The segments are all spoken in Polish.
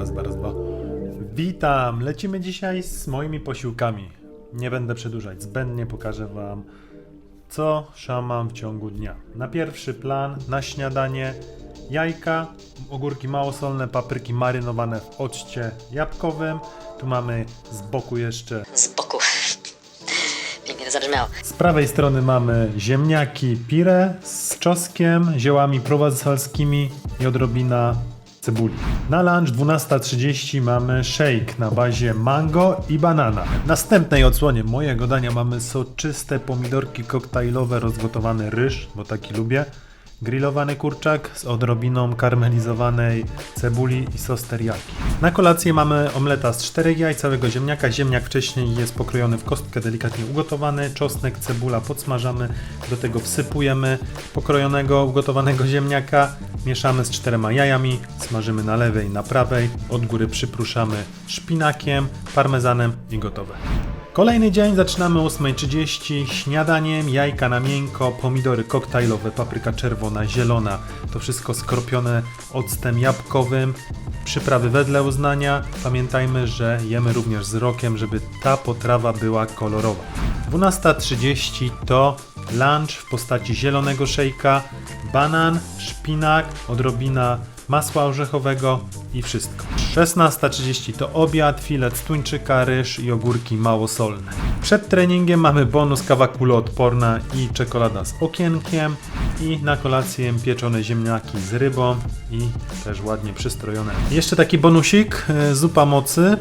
raz, dwa, raz, dwa. Witam! Lecimy dzisiaj z moimi posiłkami. Nie będę przedłużać, zbędnie pokażę Wam, co szamam w ciągu dnia. Na pierwszy plan, na śniadanie, jajka, ogórki małosolne, papryki marynowane w occie jabłkowym. Tu mamy z boku jeszcze z boku. Pięknie to zabrzmiało. Z prawej strony mamy ziemniaki pire z czosnkiem, ziołami prowansalskimi i odrobina cebuli. Na lunch 12.30 mamy shake na bazie mango i banana. W następnej odsłonie mojego dania mamy soczyste pomidorki koktajlowe, rozgotowany ryż, bo taki lubię. Grillowany kurczak z odrobiną karmelizowanej cebuli i sos teriyaki. Na kolację mamy omleta z czterech jaj, całego ziemniaka. Ziemniak wcześniej jest pokrojony w kostkę, delikatnie ugotowany. Czosnek, cebula podsmażamy. Do tego wsypujemy pokrojonego, ugotowanego ziemniaka. Mieszamy z czterema jajami, smażymy na lewej na prawej. Od góry przypruszamy szpinakiem, parmezanem i gotowe. Kolejny dzień zaczynamy o 8.30. Śniadaniem, jajka na miękko, pomidory koktajlowe, papryka czerwona, zielona. To wszystko skropione octem jabłkowym. Przyprawy wedle uznania. Pamiętajmy, że jemy również z rokiem, żeby ta potrawa była kolorowa. 12.30 to lunch w postaci zielonego szejka, banan, szpinak, odrobina masła orzechowego i wszystko. 16.30 to obiad, filet z tuńczyka, ryż i ogórki małosolne. Przed treningiem mamy bonus kawa kuloodporna i czekolada z okienkiem i na kolację pieczone ziemniaki z rybą i też ładnie przystrojone. Jeszcze taki bonusik, e, zupa mocy.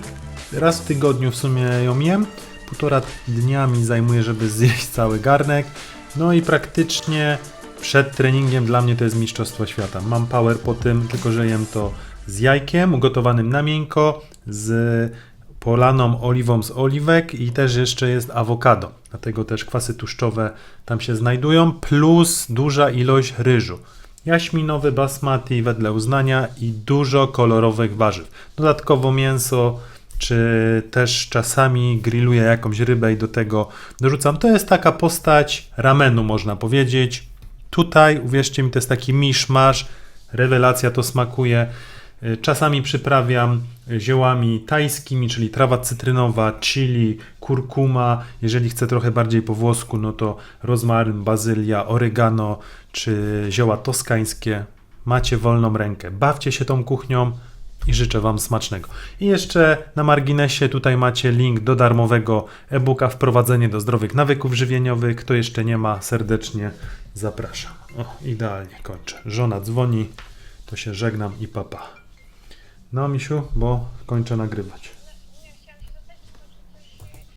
Raz w tygodniu w sumie ją jem. Półtora dnia mi zajmuje, żeby zjeść cały garnek. No i praktycznie przed treningiem dla mnie to jest mistrzostwo świata. Mam power po tym, tylko że jem to z jajkiem ugotowanym na miękko, z polaną oliwą z oliwek i też jeszcze jest awokado. Dlatego też kwasy tłuszczowe tam się znajdują, plus duża ilość ryżu. Jaśminowy basmati wedle uznania i dużo kolorowych warzyw. Dodatkowo mięso, czy też czasami grilluję jakąś rybę i do tego dorzucam. To jest taka postać ramenu, można powiedzieć. Tutaj, uwierzcie mi, to jest taki miszmasz, rewelacja to smakuje. Czasami przyprawiam ziołami tajskimi, czyli trawa cytrynowa, chili, kurkuma. Jeżeli chcę trochę bardziej po włosku, no to rozmaryn, bazylia, oregano czy zioła toskańskie. Macie wolną rękę. Bawcie się tą kuchnią i życzę Wam smacznego. I jeszcze na marginesie tutaj macie link do darmowego e-booka Wprowadzenie do zdrowych nawyków żywieniowych. Kto jeszcze nie ma, serdecznie zapraszam. O, idealnie kończę. Żona dzwoni, to się żegnam i papa. No, misiu, bo kończę nagrywać.